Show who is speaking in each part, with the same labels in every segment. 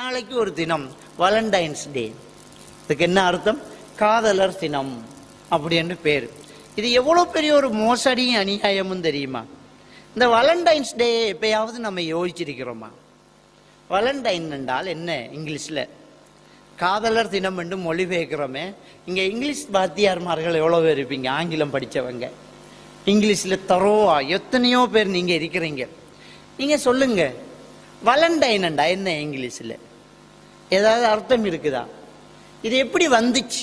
Speaker 1: நாளைக்கு ஒரு தினம் வாலண்டைன்ஸ் டே இதுக்கு என்ன அர்த்தம்? காதலர் தினம் அப்படின்னு பேர். இது எவ்வளோ பெரிய ஒரு மோசடியும் அநியாயமும் தெரியுமா? இந்த வாலண்டைன்ஸ் டே எப்பயாவது நம்ம யோசிச்சிருக்கிறோமா? வாலண்டைன் என்றால் என்ன இங்கிலீஷில்? காதலர் தினம் என்று மொழிபெயர்க்கிறோமே இங்கே இங்கிலீஷ் பாத்தியார்மார்கள் எவ்வளோ பேர் இருப்பீங்க? ஆங்கிலம் படிச்சவங்க. இங்கிலீஷில் தரோவா எத்தனையோ பேர் நீங்கள் இருக்கிறீங்க. நீங்கள் சொல்லுங்க. வலண்டைன்டா என்ன இங்கிலீஷில்? ஏதாவது அர்த்தம் இருக்குதா? இது எப்படி வந்துச்சு?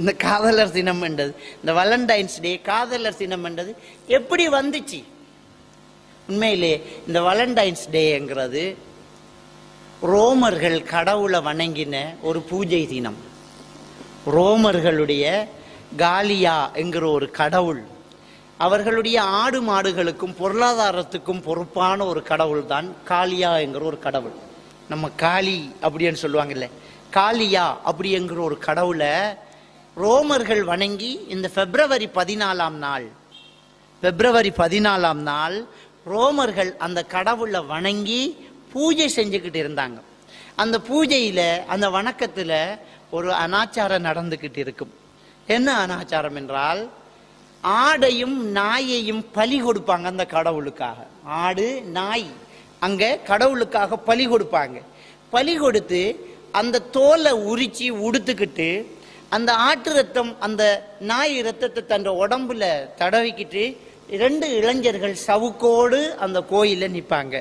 Speaker 1: இந்த காதலர் தினம் என்றது இந்த வலண்டைன்ஸ் டே காதலர் தினம் என்றது எப்படி வந்துச்சு? உண்மையிலே இந்த வலண்டைன்ஸ் டேங்கிறது ரோமர்கள் கடவுளை வணங்கின ஒரு பூஜை தினம். ரோமர்களுடைய காலியா என்கிற ஒரு கடவுள் அவர்களுடைய ஆடு மாடுகளுக்கும் பொருளாதாரத்துக்கும் பொறுப்பான ஒரு கடவுள் தான் காளியா என்கிற ஒரு கடவுள். நம்ம காளி அப்படின்னு சொல்லுவாங்கல்ல. காளியா அப்படிங்கிற ஒரு கடவுளை ரோமர்கள் வணங்கி இந்த பிப்ரவரி பதினாலாம் நாள் பிப்ரவரி பதினாலாம் நாள் ரோமர்கள் அந்த கடவுளை வணங்கி பூஜை செஞ்சுக்கிட்டு இருந்தாங்க. அந்த பூஜையில் அந்த வணக்கத்தில் ஒரு அனாச்சாரம் நடந்துக்கிட்டு இருக்கும். என்ன அனாச்சாரம் என்றால் ஆடையும் நாயையும் பலி கொடுப்பாங்க அந்த கடவுளுக்காக. ஆடு நாய். அங்கே கடவுளுக்காக பலி கொடுப்பாங்க. பலி கொடுத்து அந்த தோலை உரிச்சி உடுத்துக்கிட்டு அந்த ஆட்டு ரத்தம் அந்த நாய் ரத்தத்தை தன் உடம்புல தடவிக்கிட்டு ரெண்டு இளைஞர்கள் சவுக்கோடு அந்த கோயிலில் நிற்பாங்க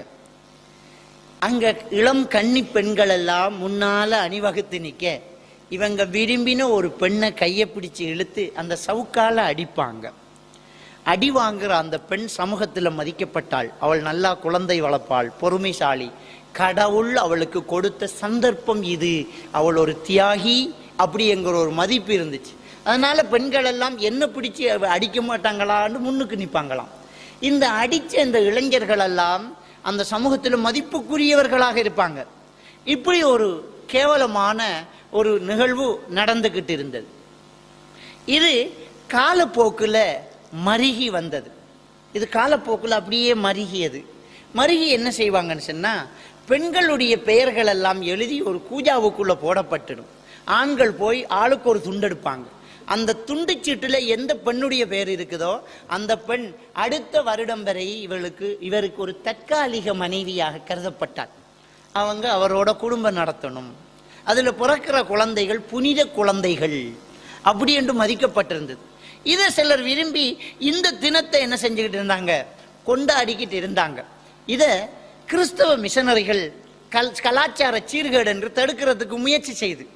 Speaker 1: அங்கே இளம் கன்னி பெண்கள் எல்லாம் முன்னால் அணிவகுத்து நிற்க இவங்க விரும்பின ஒரு பெண்ணை கையை பிடிச்சி இழுத்து அந்த சவுக்கால அடிப்பாங்க. அடி வாங்குற அந்த பெண் சமூகத்தில் மதிக்கப்பட்டாள். அவள் நல்லா குழந்தை வளர்ப்பாள் பொறுமைசாலி. கடவுள் அவளுக்கு கொடுத்த சந்தர்ப்பம் இது. அவள் ஒரு தியாகி அப்படிங்கிற ஒரு மதிப்பு இருந்துச்சு. அதனால பெண்கள் எல்லாம் என்ன பிடிச்சி அடிக்க மாட்டாங்களான்னு முன்னுக்கு நிற்பாங்களாம் இந்த அடிச்ச இந்த இளைஞர்கள் எல்லாம் அந்த சமூகத்தில் மதிப்புக்குரியவர்களாக இருப்பாங்க. இப்படி ஒரு கேவலமான ஒரு நிகழ்வு நடந்துக்கிட்டு இருந்தது. இது காலப்போக்கில் மருகி வந்தது. இது காலப்போக்கில் அப்படியே மருகியது. மருகி என்ன செய்வாங்கன்னு சொன்னால் பெண்களுடைய பெயர்கள் எல்லாம் எழுதி ஒரு கூஜாவுக்குள்ளே போடப்பட்டுடும். ஆண்கள் போய் ஆளுக்கு ஒரு துண்டெடுப்பாங்க அந்த துண்டு சீட்டில் எந்த பெண்ணுடைய பெயர் இருக்குதோ அந்த பெண் அடுத்த வருடம் வரை இவளுக்கு இவருக்கு ஒரு தற்காலிக மனைவியாக கருதப்பட்டாள். அவங்க அவரோட குடும்பம் நடத்தணும். அதில் பிறக்கிற குழந்தைகள் புனித குழந்தைகள் அப்படி என்று மதிக்கப்பட்டிருந்தது. இதை சிலர் விரும்பி இந்த தினத்தை என்ன செஞ்சுக்கிட்டு இருந்தாங்க? கொண்டாடிக்கிட்டு இருந்தாங்க. இதை கிறிஸ்தவ மிஷனரிகள் கல் கலாச்சார சீர்கேடு என்று தடுக்கிறதுக்கு முயற்சி செய்து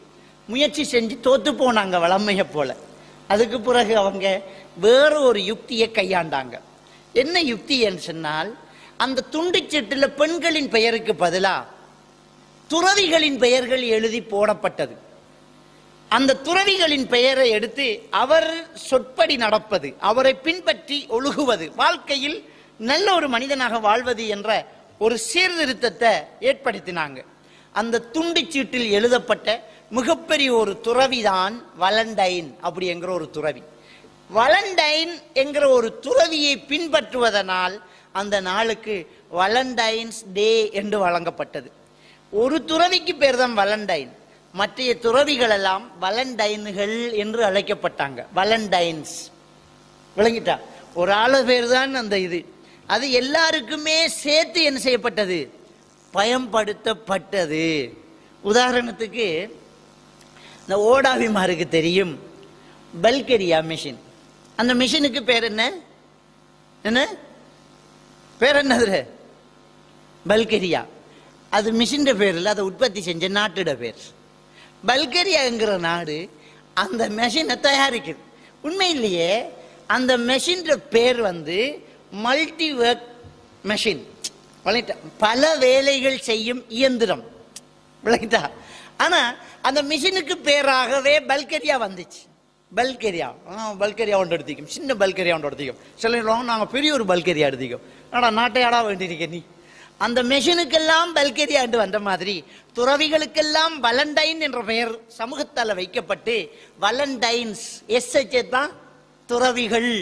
Speaker 1: முயற்சி செஞ்சு தோத்து போனாங்க வளமையை போல. அதுக்கு பிறகு அவங்க வேற ஒரு யுக்தியை கையாண்டாங்க. என்ன யுக்தி என்று சொன்னால் அந்த துண்டுச்சீட்டில் பெண்களின் பெயருக்கு பதிலாக துறவிகளின் பெயர்கள் எழுதி போடப்பட்டது. அந்த துறவிகளின் பெயரை எடுத்து அவர் சொற்படி நடப்பது அவரை பின்பற்றி ஒழுகுவது வாழ்க்கையில் நல்ல ஒரு மனிதனாக வாழ்வது என்ற ஒரு சீர்திருத்தத்தை ஏற்படுத்தினாங்க. அந்த துண்டுச்சீட்டில் எழுதப்பட்ட மிகப்பெரிய ஒரு துறவிதான் வலண்டைன் அப்படி என்கிற ஒரு துறவி. வலண்டைன் என்கிற ஒரு துறவியை பின்பற்றுவதனால் அந்த நாளுக்கு வலண்டைன்ஸ் டே என்று வழங்கப்பட்டது. ஒரு துறவிக்கு பேர் தான் வலண்டைன். மற்றைய துறவிகள் எல்லாம் வலண்டைன்கள் என்று அழைக்கப்பட்டாங்க. வலண்டைன்ஸ் விளங்கிட்டா? ஒரு ஆளு பேர் தான் அந்த இது. அது எல்லாருக்குமே சேர்த்து என்ன செய்யப்பட்டது? பயன்படுத்தப்பட்டது. உதாரணத்துக்கு இந்த ஓடாவிமாருக்கு தெரியும். பல்கெரியா மிஷின் அந்த மிஷினுக்கு பேர் என்ன? என்ன? பேர் என்னது பல்கெரியா அது மிஷின் பேர் இல்லை அதை உற்பத்தி செஞ்ச நாட்டோட பேர். பல்கரியாங்கிற நாடு அந்த மெஷினை தயாரிக்குது. உண்மையிலேயே அந்த மெஷின்ற பேர் வந்து மல்டி ஒர்க் மெஷின் பல வேலைகள் செய்யும் இயந்திரம். விளங்கிட்டா? ஆனால் அந்த மிஷினுக்கு பேராகவே பல்கேரியா வந்துச்சு. பல்கேரியா. பல்கேரியா ஒன்று எடுத்திக்கும். சின்ன பல்கரியா ஒன்று எடுத்திக்கும். சொல்லிடுவோம் நாங்கள் பெரிய ஒரு பல்கேரியா எடுத்திக்கும். ஆனால் நாட்டையாடா வேண்டியிருக்கேன் நீ? அந்த மெஷினுக்கெல்லாம் பல்கரியா என்று வந்த மாதிரி துறவிகளுக்கெல்லாம் வலண்டைன் என்ற பெயர் சமூகத்தால் வைக்கப்பட்டு வலண்டைன்ஸ் எஸ் தான் துறவிகள்.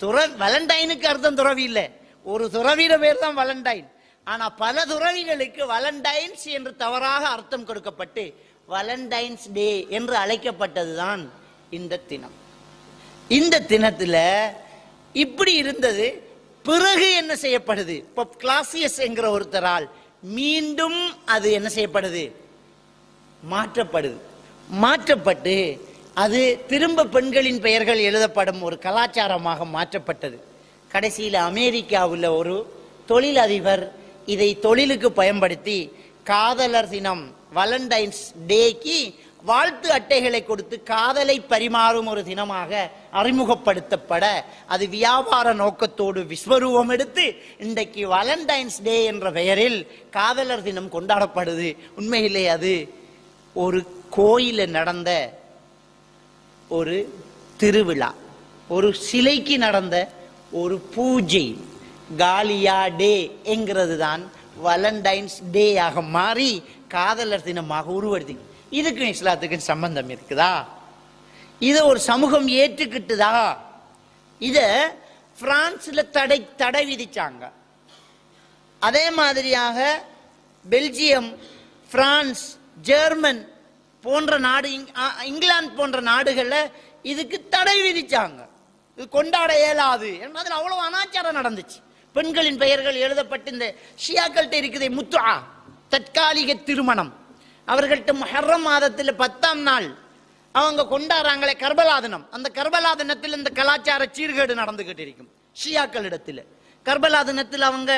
Speaker 1: துற வலண்டைனுக்கு அர்த்தம் துறவி இல்லை. ஒரு துறவியில பேர் தான் வலண்டைன் ஆனால் பல துறவிகளுக்கு வலண்டைன்ஸ் என்று தவறாக அர்த்தம் கொடுக்கப்பட்டு வலண்டைன்ஸ் டே என்று அழைக்கப்பட்டதுதான் இந்த தினம். இந்த தினத்தில் இப்படி இருந்தது பிறகு என்ன செய்யப்படுது? இப்போ கிளாசியஸ் என்கிற ஒருத்தரால் மீண்டும் அது என்ன செய்யப்படுது? மாற்றப்படுது. மாற்றப்பட்டு அது திரும்ப பெண்களின் பெயர்கள் எழுதப்படும் ஒரு கலாச்சாரமாக மாற்றப்பட்டது. கடைசியில் அமெரிக்காவில் ஒரு தொழிலதிபர் இதை தொழிலுக்கு பயன்படுத்தி காதலர் தினம் வலண்டைன்ஸ் டேக்கு வாழ்த்து அட்டைகளை கொடுத்து காதலை பரிமாறும் ஒரு தினமாக அறிமுகப்படுத்தப்பட அது வியாபார நோக்கத்தோடு விஸ்வரூபம் எடுத்து இன்றைக்கு வலண்டைன்ஸ் டே என்ற பெயரில் காதலர் தினம் கொண்டாடப்படுது. உண்மையிலே அது ஒரு கோயில நடந்த ஒரு திருவிழா ஒரு சிலைக்கு நடந்த ஒரு பூஜை காலியா டே என்கிறது தான் வலண்டைன்ஸ் டேயாக மாறி காதலர் தினமாக உருவெடுத்தீங்க இதுக்கும் இஸ்லாத்துக்கும் சம்பந்தம் இருக்குதா? இதை ஒரு சமூகம் ஏற்றுக்கிட்டுதா? இதை பிரான்ஸில் தடை தடை விதிச்சாங்க. அதே மாதிரியாக பெல்ஜியம் பிரான்ஸ் ஜெர்மன் போன்ற நாடு இங்- ஆ, இங்கிலாந்து போன்ற நாடுகளில் இதுக்கு தடை விதிச்சாங்க. இது கொண்டாட இயலாது. அதில் அவ்வளோ அனாச்சாரம் நடந்துச்சு. பெண்களின் பெயர்கள் எழுதப்பட்டு இந்த ஷியாக்கள்கிட்ட இருக்குது முத்துஆ தற்காலிக திருமணம். அவர்கள்ட்ட மொஹர்ரம் மாதத்தில் பத்தாம் நாள். அவங்க கொண்டாடுறாங்களே கர்பலா தினம் அந்த கர்பலா தினத்தில் இந்த கலாச்சார சீர்கேடு நடந்துகிட்டு இருக்கும். ஷியாக்கள் இடத்துல. கர்பலா தினத்தில் அவங்க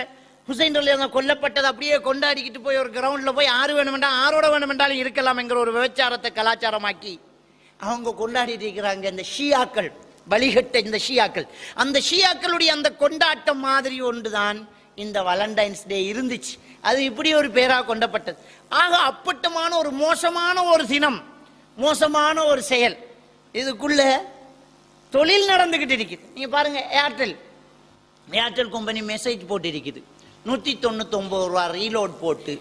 Speaker 1: ஹுசைன் அலி அவங்க கொல்லப்பட்டதை அப்படியே கொண்டாடிக்கிட்டு போய் ஒரு கிரவுண்டில் போய் ஆறு வேணுமெண்டா ஆறோட வேணுமென்றாலும் இருக்கலாம் என்கிற ஒரு விபச்சாரத்தை கலாச்சாரமாக்கி அவங்க கொண்டாடிட்டு இருக்கிறாங்க இந்த ஷியாக்கள். வழிகட்ட இந்த ஷியாக்கள். அந்த ஷியாக்களுடைய அந்த கொண்டாட்டம் மாதிரி ஒன்று தான் இந்த வலண்டைன்ஸ் டே இருந்துச்சு. அது இப்படி ஒரு பேராக கொண்டப்பட்டது. ஆக அப்பட்டமான ஒரு மோசமான ஒரு தினம் மோசமான ஒரு செயல். இதுக்குள்ள தொழில் நடந்துகிட்டு இருக்குது. நீங்க பாருங்க ஏர்டெல் ஏர்டெல் கம்பெனி மெசேஜ் போட்டு இருக்குது நூத்தி தொண்ணூத்தி ஒன்பது ரூபா ரீலோட் போட்டு.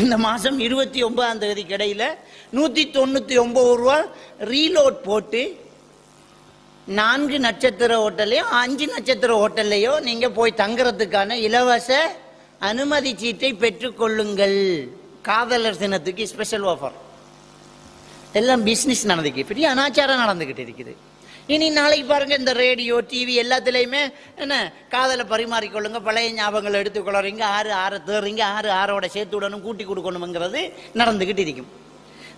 Speaker 1: இந்த மாசம் இருபத்தி ஒன்பதாம் தேதிக்கு இடையில நூத்தி தொண்ணூத்தி ஒன்பது ரூபா ரீலோட் போட்டு நான்கு நட்சத்திர ஹோட்டல்லையோ அஞ்சு நட்சத்திர ஹோட்டல்லையோ நீங்க போய் தங்குறதுக்கான இலவச அனுமதி சீட்டை பெற்றுக்கொள்ளுங்கள். காதலர் தினத்துக்கு ஸ்பெஷல் ஆஃபர் எல்லாம் பிஸ்னஸ் நடந்துக்கு பெரிய அனாச்சாரம் நடந்துகிட்டு இருக்குது. இனி நாளைக்கு பாருங்க இந்த ரேடியோ டிவி எல்லாத்துலேயுமே என்ன காதலை பரிமாறிக்கொள்ளுங்க பழைய ஞாபகங்களை எடுத்துக்கொள்றீங்க ஆறு ஆறை தேர்றீங்க ஆறு ஆறோட சேர்த்து விடணும் கூட்டி கொடுக்கணுங்கிறது நடந்துக்கிட்டு இருக்கும்.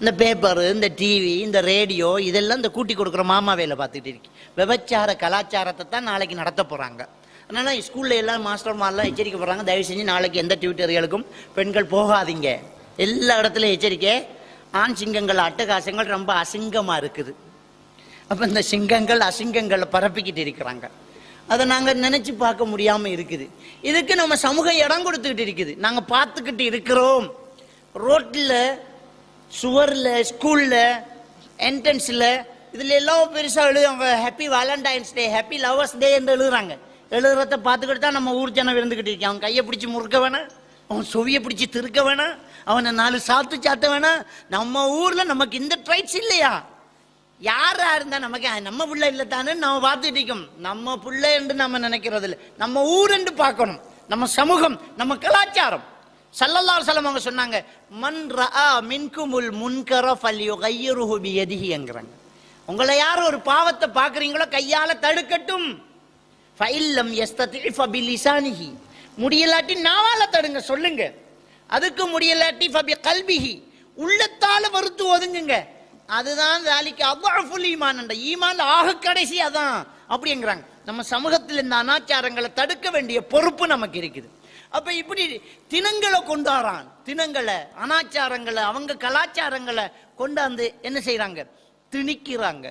Speaker 1: இந்த பேப்பரு இந்த டிவி இந்த ரேடியோ இதெல்லாம் இந்த கூட்டி கொடுக்குற மாமா வேலை பார்த்துட்டு இருக்கு. விபச்சார கலாச்சாரத்தை தான் நாளைக்கு நடத்த போகிறாங்க அதனால் ஸ்கூலில் எல்லாம் மாஸ்டர்மாரெலாம் எச்சரிக்கை போடுறாங்க. தயவு செஞ்சு நாளைக்கு எந்த டியூட்டர்களுக்கும் பெண்கள் போகாதீங்க. எல்லா இடத்துலையும் எச்சரிக்கை. ஆண் சிங்கங்கள் அட்டகாசங்கள் ரொம்ப அசிங்கமாக இருக்குது. அப்போ இந்த சிங்கங்கள் அசிங்கங்களை பரப்பிக்கிட்டு இருக்கிறாங்க. அதை நாங்கள் நினச்சி பார்க்க முடியாமல் இருக்குது. இதுக்கு நம்ம சமூகம் இடம் கொடுத்துக்கிட்டு இருக்குது. நாங்கள் பார்த்துக்கிட்டு இருக்கிறோம். ரோட்டில் சுவரில் ஸ்கூலில் என்ட்ரன்ஸில் இதில் எல்லாம் பெருசாக எழுதுவாங்க. Happy Valentine's day happy lovers day என்று எழுதுறாங்க. எழுதுறத பார்த்துக்கிட்டு தான் நம்ம ஊர் ஜனம் இருந்துக்கிட்டு இருக்கேன் அவன் கையை பிடிச்சி முறுக்க வேணாம். அவன் சொவியை பிடிச்சி திருக்க வேணாம். அவனை நாலு சாத்து சாத்த வேணாம். நம்ம ஊரில் நமக்கு இந்த ட்ரைட்ஸ் இல்லையா? யாராக இருந்தால் நமக்கு நம்ம பிள்ளை இல்லை தானே நம்ம பார்த்துட்டு இருக்கோம். நம்ம பிள்ளை என்று நம்ம நினைக்கிறது இல்லை நம்ம ஊர் என்று பார்க்கணும். நம்ம சமூகம் நம்ம கலாச்சாரம். சல்லல்லாஹு அலைஹி அவங்க சொன்னாங்க மன் ரஆ மின்குமுல் முன்கர ஃபல்யுகையிருஹு பியதிஹிங்கறாங்க உங்களை யார் ஒரு பாவத்தை பார்க்குறீங்களோ கையால தடுக்கட்டும். ஃபைல்லம் யஸ்ததி ஃபபிலிசானிஹி முடியலாட்டி நாவால தடுங்க சொல்லுங்க. அதுக்கு முடியலாட்டி ஃபபி கல்பிஹி உள்ளத்தால வறுத்து ஒதுங்குங்க. அதுதான் வேலைக்கு அவ்வளவு ஈமான் ஈமான் ஆக கடைசி அதான். அப்படிங்கிறாங்க நம்ம சமூகத்தில் இந்த அனாச்சாரங்களை தடுக்க வேண்டிய பொறுப்பு நமக்கு இருக்குது. அப்ப இப்படி தினங்களை கொண்டாடுறான். தினங்களை அனாச்சாரங்களை அவங்க கலாச்சாரங்களை கொண்டாந்து என்ன செய்யறாங்க திணிக்கிறாங்க.